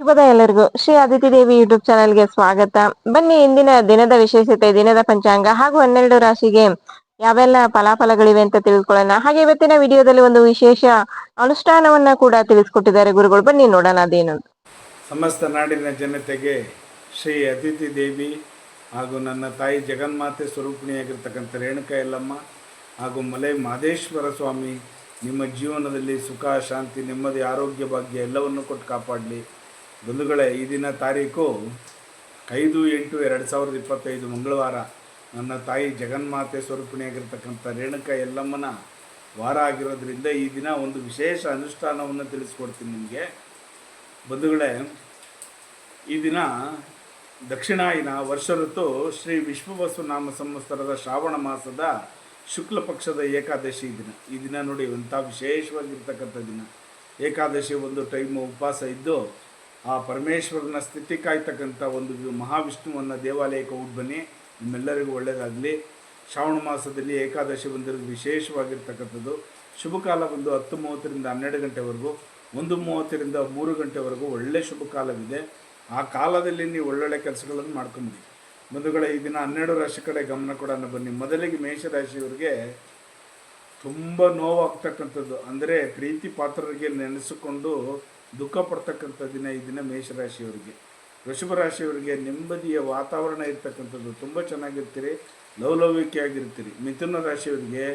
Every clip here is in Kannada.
ಶುಭದ ಎಲ್ಲರಿಗೂ. ಶ್ರೀ ಅದಿತಿ ದೇವಿ ಯೂಟ್ಯೂಬ್ ಚಾನೆಲ್ಗೆ ಸ್ವಾಗತ. ಬನ್ನಿ, ಇಂದಿನ ದಿನದ ವಿಶೇಷತೆ, ದಿನದ ಪಂಚಾಂಗ ಹಾಗೂ ಹನ್ನೆರಡು ರಾಶಿಗೆ ಯಾವೆಲ್ಲ ಫಲಾಫಲಗಳಿವೆ ಅಂತ ತಿಳಿದುಕೊಳ್ಳೋಣ ಹಾಗೆ ಇವತ್ತಿನ ವಿಡಿಯೋದಲ್ಲಿ ಒಂದು ವಿಶೇಷ ಅನುಷ್ಠಾನವನ್ನ ಕೂಡ ತಿಳಿಸ್ಕೊಟ್ಟಿದ್ದಾರೆ ಗುರುಗಳು. ಬನ್ನಿ, ನೋಡೋಣ ಅದೇನು. ಸಮಸ್ತ ನಾಡಿನ ಜನತೆಗೆ ಶ್ರೀ ಅದಿತಿ ದೇವಿ ಹಾಗೂ ನನ್ನ ತಾಯಿ ಜಗನ್ಮಾತೆ ಸ್ವರೂಪಿಣಿಯಾಗಿರ್ತಕ್ಕಂಥ ರೇಣುಕಾ ಎಲ್ಲಮ್ಮ ಹಾಗೂ ಮಲೆ ಮಾದೇಶ್ವರ ಸ್ವಾಮಿ ನಿಮ್ಮ ಜೀವನದಲ್ಲಿ ಸುಖ, ಶಾಂತಿ, ನೆಮ್ಮದಿ, ಆರೋಗ್ಯ ಭಾಗ್ಯ ಎಲ್ಲವನ್ನು ಕೊಟ್ಟು ಕಾಪಾಡಲಿ. ಬಂಧುಗಳೇ, ಈ ದಿನ ತಾರೀಕು ಐದು, ಎಂಟು, ಎರಡು ಸಾವಿರದ ಇಪ್ಪತ್ತೈದು ಮಂಗಳವಾರ. ನನ್ನ ತಾಯಿ ಜಗನ್ಮಾತೆ ಸ್ವರೂಪಿಣಿಯಾಗಿರ್ತಕ್ಕಂಥ ರೇಣುಕಾ ಯಲ್ಲಮ್ಮನ ವಾರ ಆಗಿರೋದ್ರಿಂದ ಈ ದಿನ ಒಂದು ವಿಶೇಷ ಅನುಷ್ಠಾನವನ್ನು ತಿಳಿಸ್ಕೊಡ್ತೀನಿ ನಿಮಗೆ. ಬಂಧುಗಳೇ, ಈ ದಿನ ದಕ್ಷಿಣಾಯಿನ ವರ್ಷ ಋತು ಶ್ರೀ ವಿಶ್ವವಸು ನಾಮ ಸಂವತ್ಸರದ ಶ್ರಾವಣ ಮಾಸದ ಶುಕ್ಲ ಪಕ್ಷದ ಏಕಾದಶಿ ದಿನ. ಈ ದಿನ ನೋಡಿ ಒಂಥ ವಿಶೇಷವಾಗಿರ್ತಕ್ಕಂಥ ದಿನ. ಏಕಾದಶಿ ಒಂದು ಟೈಮು ಉಪವಾಸ ಇದ್ದು ಆ ಪರಮೇಶ್ವರನ ಸ್ಥಿತಿ ಕಾಯ್ತಕ್ಕಂಥ ಒಂದು ಮಹಾವಿಷ್ಣುವನ್ನು ದೇವಾಲಯಕ್ಕೆ ಹೋಗಿ ಬನ್ನಿ. ನಿಮ್ಮೆಲ್ಲರಿಗೂ ಒಳ್ಳೆಯದಾಗಲಿ ಶ್ರಾವಣ ಮಾಸದಲ್ಲಿ ಏಕಾದಶಿ ಬಂದಿರೋದು ವಿಶೇಷವಾಗಿರ್ತಕ್ಕಂಥದ್ದು. ಶುಭ ಕಾಲ ಬಂದು ಹತ್ತು ಮೂವತ್ತರಿಂದ ಹನ್ನೆರಡು ಗಂಟೆವರೆಗೂ, ಒಂದು ಮೂವತ್ತರಿಂದ ಮೂರು ಗಂಟೆವರೆಗೂ ಒಳ್ಳೆ ಶುಭ ಕಾಲವಿದೆ. ಆ ಕಾಲದಲ್ಲಿ ನೀವು ಒಳ್ಳೊಳ್ಳೆ ಕೆಲಸಗಳನ್ನು ಮಾಡ್ಕೊಂಬಿಡಿ. ಬಂಧುಗಳ, ಈ ದಿನ ಹನ್ನೆರಡು ರಾಶಿ ಕಡೆ ಗಮನ ಕೂಡ ಬನ್ನಿ. ಮೊದಲಿಗೆ ಮೇಷರಾಶಿಯವರಿಗೆ ತುಂಬ ನೋವಾಗ್ತಕ್ಕಂಥದ್ದು. ಅಂದರೆ ಪ್ರೀತಿ ಪಾತ್ರರಿಗೆ ನೆನೆಸಿಕೊಂಡು ದುಃಖ ಪಡ್ತಕ್ಕಂಥ ದಿನ ಈ ದಿನ ಮೇಷರಾಶಿಯವರಿಗೆ. ವೃಷಭ ರಾಶಿಯವರಿಗೆ ನೆಮ್ಮದಿಯ ವಾತಾವರಣ ಇರ್ತಕ್ಕಂಥದ್ದು ತುಂಬ ಚೆನ್ನಾಗಿರ್ತೀರಿ ಲವಲವಿಕೆಯಾಗಿರ್ತೀರಿ ಮಿಥುನ ರಾಶಿಯವರಿಗೆ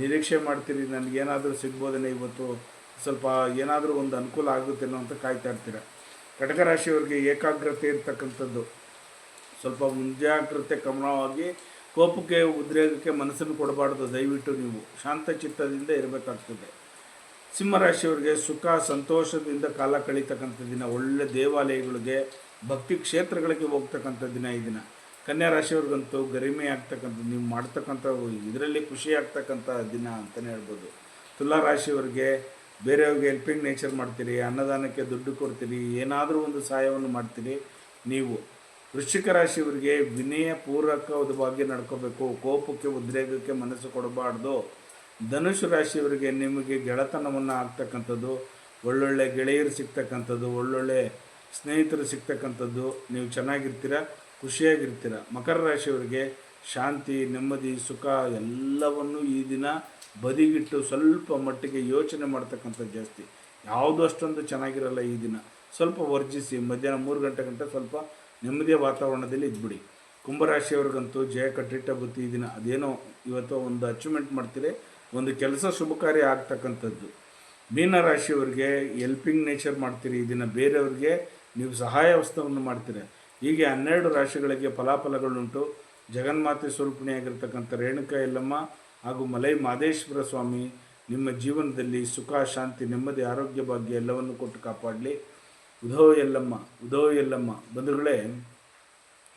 ನಿರೀಕ್ಷೆ ಮಾಡ್ತೀರಿ ನನಗೇನಾದರೂ ಸಿಗ್ಬೋದೇನೋ ಇವತ್ತು, ಸ್ವಲ್ಪ ಏನಾದರೂ ಒಂದು ಅನುಕೂಲ ಆಗುತ್ತೇನೋ ಅಂತ ಕಾಯ್ತಾ ಇರ್ತೀರ. ಕಟಕ ರಾಶಿಯವರಿಗೆ ಏಕಾಗ್ರತೆ ಇರ್ತಕ್ಕಂಥದ್ದು. ಸ್ವಲ್ಪ ಮುಂಜಾಗ್ರತೆ ಕ್ರಮವಾಗಿ ಕೋಪಕ್ಕೆ, ಉದ್ರೇಕಕ್ಕೆ ಮನಸ್ಸನ್ನು ಕೊಡಬಾರ್ದು, ದಯವಿಟ್ಟು ನೀವು ಶಾಂತ ಚಿತ್ತದಿಂದ ಇರಬೇಕಾಗ್ತದೆ. ಸಿಂಹರಾಶಿಯವರಿಗೆ ಸುಖ, ಸಂತೋಷದಿಂದ ಕಾಲ ಕಳೀತಕ್ಕಂಥ ದಿನ, ಒಳ್ಳೆ ದೇವಾಲಯಗಳಿಗೆ, ಭಕ್ತಿ ಕ್ಷೇತ್ರಗಳಿಗೆ ಹೋಗ್ತಕ್ಕಂಥ ದಿನ ಈ ದಿನ. ಕನ್ಯಾ ರಾಶಿಯವ್ರಿಗಂತೂ ಗರಿಮೆ ಆಗ್ತಕ್ಕಂಥ, ನೀವು ಮಾಡ್ತಕ್ಕಂಥ ಇದರಲ್ಲಿ ಖುಷಿ ಆಗ್ತಕ್ಕಂಥ ದಿನ ಅಂತಲೇ ಹೇಳ್ಬೋದು. ತುಲಾ ರಾಶಿಯವರಿಗೆ ಬೇರೆಯವ್ರಿಗೆ ಹೆಲ್ಪಿಂಗ್ ನೇಚರ್ ಮಾಡ್ತೀರಿ, ಅನ್ನದಾನಕ್ಕೆ ದುಡ್ಡು ಕೊಡ್ತೀರಿ, ಏನಾದರೂ ಒಂದು ಸಹಾಯವನ್ನು ಮಾಡ್ತೀರಿ ನೀವು. ವೃಶ್ಚಿಕ ರಾಶಿಯವರಿಗೆ ವಿನಯ ಪೂರ್ವಕವಾಗಿ ನಡ್ಕೋಬೇಕು, ಕೋಪಕ್ಕೆ, ಉದ್ರೇಕಕ್ಕೆ ಮನಸ್ಸು ಕೊಡಬಾರ್ದು. ಧನುಷು ರಾಶಿಯವರಿಗೆ ನಿಮಗೆ ಗೆಳೆತನವನ್ನು ಆಗ್ತಕ್ಕಂಥದ್ದು, ಒಳ್ಳೊಳ್ಳೆ ಗೆಳೆಯರು ಸಿಗ್ತಕ್ಕಂಥದ್ದು, ಒಳ್ಳೊಳ್ಳೆ ಸ್ನೇಹಿತರು ಸಿಗ್ತಕ್ಕಂಥದ್ದು, ನೀವು ಚೆನ್ನಾಗಿರ್ತೀರ, ಖುಷಿಯಾಗಿರ್ತೀರ. ಮಕರ ರಾಶಿಯವರಿಗೆ ಶಾಂತಿ, ನೆಮ್ಮದಿ, ಸುಖ ಎಲ್ಲವನ್ನು ಈ ದಿನ ಬದಿಗಿಟ್ಟು ಸ್ವಲ್ಪ ಮಟ್ಟಿಗೆ ಯೋಚನೆ ಮಾಡ್ತಕ್ಕಂಥದ್ದು ಜಾಸ್ತಿ. ಯಾವುದು ಅಷ್ಟೊಂದು ಚೆನ್ನಾಗಿರಲ್ಲ ಈ ದಿನ. ಸ್ವಲ್ಪ ವರ್ಜಿಸಿ, ಮಧ್ಯಾಹ್ನ ಮೂರು ಗಂಟೆ ಗಂಟೆ ಸ್ವಲ್ಪ ನೆಮ್ಮದಿಯ ವಾತಾವರಣದಲ್ಲಿ ಇದ್ಬಿಡಿ. ಕುಂಭರಾಶಿಯವ್ರಿಗಂತೂ ಜಯ ಕಟ್ಟಿಟ್ಟ ಬುತ್ತಿ ಈ ದಿನ. ಅದೇನೋ ಇವತ್ತು ಒಂದು ಅಚೀವ್ಮೆಂಟ್ ಮಾಡ್ತೀರಿ ಒಂದು ಕೆಲಸ ಶುಭಕಾರಿ ಆಗ್ತಕ್ಕಂಥದ್ದು. ಮೀನರಾಶಿಯವರಿಗೆ ಎಲ್ಪಿಂಗ್ ನೇಚರ್ ಮಾಡ್ತೀರಿ ಇದನ್ನು ದಿನ ಬೇರೆಯವ್ರಿಗೆ ನೀವು ಸಹಾಯ ವಸ್ತುವನ್ನು ಮಾಡ್ತೀರಿ. ಹೀಗೆ ಹನ್ನೆರಡು ರಾಶಿಗಳಿಗೆ ಫಲಾಫಲಗಳುಂಟು. ಜಗನ್ಮಾತೆ ಸ್ವರೂಪಿಣಿಯಾಗಿರ್ತಕ್ಕಂಥ ರೇಣುಕ ಎಲ್ಲಮ್ಮ ಹಾಗೂ ಮಲೈ ಮಾದೇಶ್ವರ ಸ್ವಾಮಿ ನಿಮ್ಮ ಜೀವನದಲ್ಲಿ ಸುಖ, ಶಾಂತಿ, ನೆಮ್ಮದಿ, ಆರೋಗ್ಯ ಭಾಗ್ಯ ಎಲ್ಲವನ್ನು ಕೊಟ್ಟು ಕಾಪಾಡಲಿ. ಉದೋ ಎಲ್ಲಮ್ಮ ಉದೋ ಎಲ್ಲಮ್ಮ ಬಂಧುಗಳೇ,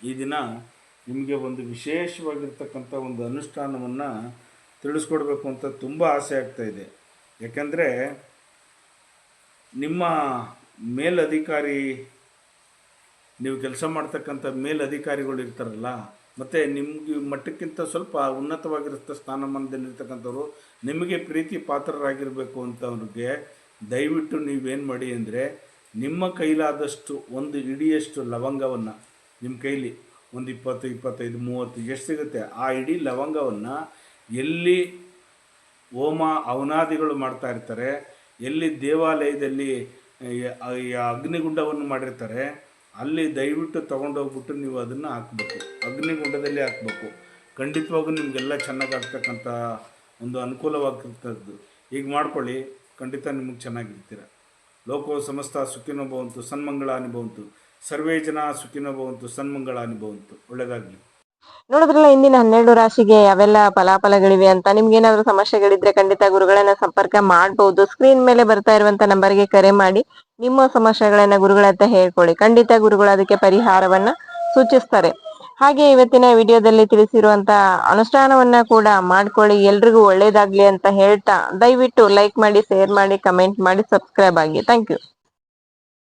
ಈ ದಿನ ನಿಮಗೆ ಒಂದು ವಿಶೇಷವಾಗಿರ್ತಕ್ಕಂಥ ಒಂದು ಅನುಷ್ಠಾನವನ್ನು ತಿಳಿಸ್ಕೊಡ್ಬೇಕು ಅಂತ ತುಂಬ ಆಸೆ ಆಗ್ತಾ ಇದೆ. ಯಾಕೆಂದರೆ ನಿಮ್ಮ ಮೇಲಧಿಕಾರಿ, ನೀವು ಕೆಲಸ ಮಾಡ್ತಕ್ಕಂಥ ಮೇಲಧಿಕಾರಿಗಳು ಇರ್ತಾರಲ್ಲ, ಮತ್ತು ನಿಮಗೆ ಮಟ್ಟಕ್ಕಿಂತ ಸ್ವಲ್ಪ ಉನ್ನತವಾಗಿರೋ ಸ್ಥಾನಮಾನದಲ್ಲಿರ್ತಕ್ಕಂಥವ್ರು ನಿಮಗೆ ಪ್ರೀತಿ ಪಾತ್ರರಾಗಿರಬೇಕು ಅಂತವ್ರಿಗೆ ದಯವಿಟ್ಟು ನೀವೇನು ಮಾಡಿ ಅಂದರೆ ನಿಮ್ಮ ಕೈಲಾದಷ್ಟು ಒಂದು ಇಡಿಯಷ್ಟು ಲವಂಗವನ್ನು ನಿಮ್ಮ ಕೈಲಿ ಒಂದು ಇಪ್ಪತ್ತು, ಇಪ್ಪತ್ತೈದು, ಮೂವತ್ತು ಎಷ್ಟು ಸಿಗುತ್ತೆ? ಆ ಇಡೀ ಲವಂಗವನ್ನು ಎಲ್ಲಿ ಹೋಮ ಅವನಾದಿಗಳು ಮಾಡ್ತಾ ಇರ್ತಾರೆ, ಎಲ್ಲಿ ದೇವಾಲಯದಲ್ಲಿ ಅಗ್ನಿಗುಂಡವನ್ನು ಮಾಡಿರ್ತಾರೆ, ಅಲ್ಲಿ ದಯವಿಟ್ಟು ತೊಗೊಂಡೋಗ್ಬಿಟ್ಟು ನೀವು ಅದನ್ನು ಹಾಕ್ಬೇಕು. ಅಗ್ನಿಗುಂಡದಲ್ಲಿ ಹಾಕ್ಬೇಕು. ಖಂಡಿತವಾಗೂ ನಿಮಗೆಲ್ಲ ಚೆನ್ನಾಗಿ ಆಗ್ತಕ್ಕಂಥ ಒಂದು ಅನುಕೂಲವಾಗಿರ್ತದ್ದು ಈಗ ಮಾಡ್ಕೊಳ್ಳಿ. ಖಂಡಿತ ನಿಮಗೆ ಚೆನ್ನಾಗಿರ್ತೀರ. ಲೋಕೋ ಸಮಸ್ತ ಸುಖಿನೋ ಭವಂತು ಸನ್ಮಂಗಳ ಅನುಭವಂತು ಸರ್ವೇ ಜನ ಸುಖಿನೋ ಸನ್ಮಂಗಳ ಅನುಭವಂತು ಒಳ್ಳೆಯದಾಗಲಿ ನೋಡಿದ್ರಲ್ಲ ಇಂದಿನ ಹನ್ನೆರಡು ರಾಶಿಗೆ ಯಾವೆಲ್ಲ ಫಲಾಫಲಗಳಿವೆ ಅಂತ. ನಿಮ್ಗೆ ಏನಾದ್ರು ಸಮಸ್ಯೆಗಳಿದ್ರೆ ಖಂಡಿತ ಗುರುಗಳನ್ನ ಸಂಪರ್ಕ ಮಾಡಬಹುದು ಸ್ಕ್ರೀನ್ ಮೇಲೆ ಬರ್ತಾ ಇರುವಂತ ನಂಬರ್ಗೆ ಕರೆ ಮಾಡಿ. ನಿಮ್ಮ ಸಮಸ್ಯೆಗಳನ್ನ ಗುರುಗಳ ಹತ್ರ ಹೇಳ್ಕೊಳ್ಳಿ. ಖಂಡಿತ ಗುರುಗಳು ಅದಕ್ಕೆ ಪರಿಹಾರವನ್ನ ಸೂಚಿಸ್ತಾರೆ. ಹಾಗೆ ಇವತ್ತಿನ ವಿಡಿಯೋದಲ್ಲಿ ತಿಳಿಸಿರುವಂತ ಅನುಷ್ಠಾನವನ್ನ ಕೂಡ ಮಾಡ್ಕೊಳ್ಳಿ. ಎಲ್ರಿಗೂ ಒಳ್ಳೇದಾಗ್ಲಿ ಅಂತ ಹೇಳ್ತಾ ದಯವಿಟ್ಟು ಲೈಕ್ ಮಾಡಿ ಶೇರ್ ಮಾಡಿ ಕಮೆಂಟ್ ಮಾಡಿ ಸಬ್ಸ್ಕ್ರೈಬ್ ಆಗಿ. Thank you